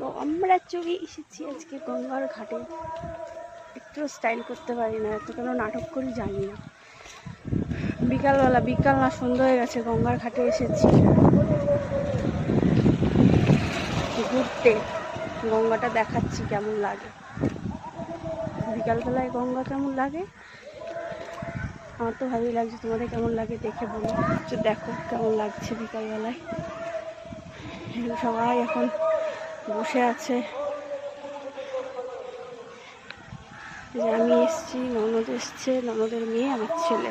তো আমরা চলে এসেছি আজকে গঙ্গার ঘাটে। একটু স্টাইল করতে পারি না এত কেন নাটক করি জানি না। বিকালবেলা, বিকাল না সন্ধ্যা হয়ে গেছে, গঙ্গার ঘাটে এসেছি। ঘুরতে, গঙ্গাটা দেখাচ্ছি কেমন লাগে। বিকালবেলায় গঙ্গা কেমন লাগে? আমার তো ভালোই লাগছে, তোমাদের কেমন লাগে দেখে বলো। দেখো কেমন লাগছে বিকালবেলায়। সবাই এখন বসে আছে। যে আমি এসেছি ননদ এসছে ননদের মেয়ে আমার ছেলে।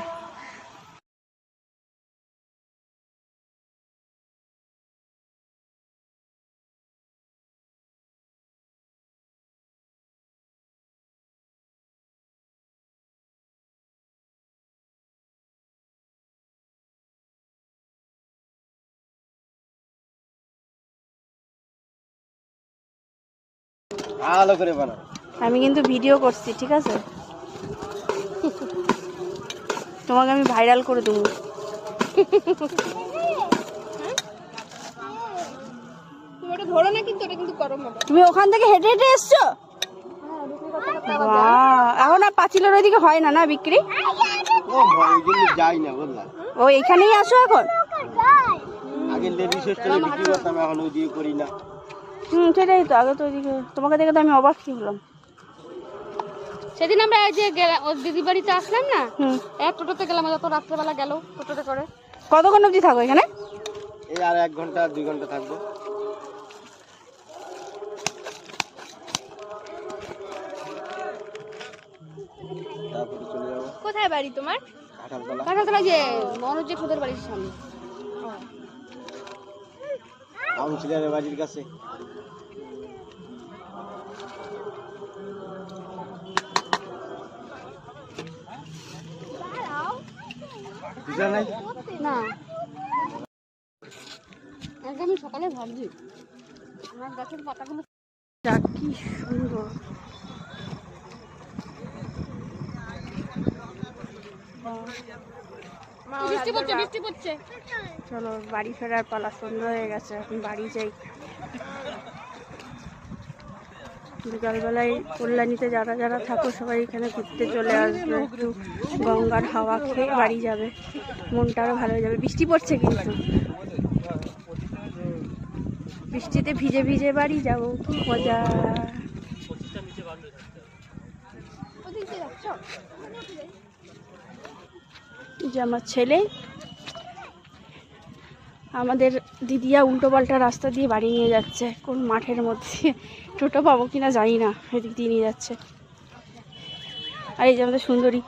ভালো করে বানাও। আমি কিন্তু ভিডিও করছি ঠিক আছে? তোমাকে আমি ভাইরাল করে দেবো। তুমি ওটা ধরো না কিন্তু ওটা কিন্তু গরম হবে। তুমি ওখান থেকে হেঁটে হেঁটে এসছো? এখন আর পাঁচিলের ওইদিকে হয় না না বিক্রি? ও এখানেই আসো এখন? আগে লেডিস হোস্টেলে বিক্রি করতাম এখন ওই দিয়ে করি না। হুম সেটাই তো আগে তো ওইদিকে তোমাকে দেখে তো আমি অবাক কি হলাম সেদিন আমরা এই যে গেলা- ওর দিদি বাড়িতে আসলাম না হুম। এক টোটোতে গেলাম যত রাত্রেবেলা গেল টোটোতে করে। কতক্ষণ অবধি থাকো এখানে? এই আর এক ঘণ্টা দুই ঘণ্টা থাকব। তারপরে চলে যাব। কোথায় বাড়ি তোমার? কাঁঠালতলা যে মনোজ যে খোদের বাড়ির সামনে। কাউন্সিলরের বাড়ির কাছে। না। আমি সকালে ভাবছি আমার গাছের পাতাগুলো কি সুন্দর। চলো বাড়ি ফেরার পালা সন্ধ্যা হয়ে গেছে এখন বাড়ি যাই। বিকালবেলায় কল্যাণীতে যারা যারা থাকো, সবাই এখানে ঘুরতে চলে আসবে, একটু গঙ্গার হাওয়া খেয়ে বাড়ি যাবে। মনটা আরও ভালো হয়ে যাবে। বৃষ্টি পড়ছে কিন্তু। বৃষ্টিতে ভিজে ভিজে বাড়ি যাব, কি মজা। যে আমার ছেলে আমাদের দিদিয়া উল্টো পাল্টা রাস্তা দিয়ে বাড়ি নিয়ে যাচ্ছে। কোন মাঠের মধ্যে টোটো পাবো কিনা জানি না, এদিক দিয়ে নিয়ে যাচ্ছে। আর এই যে আমাদের সুন্দরী।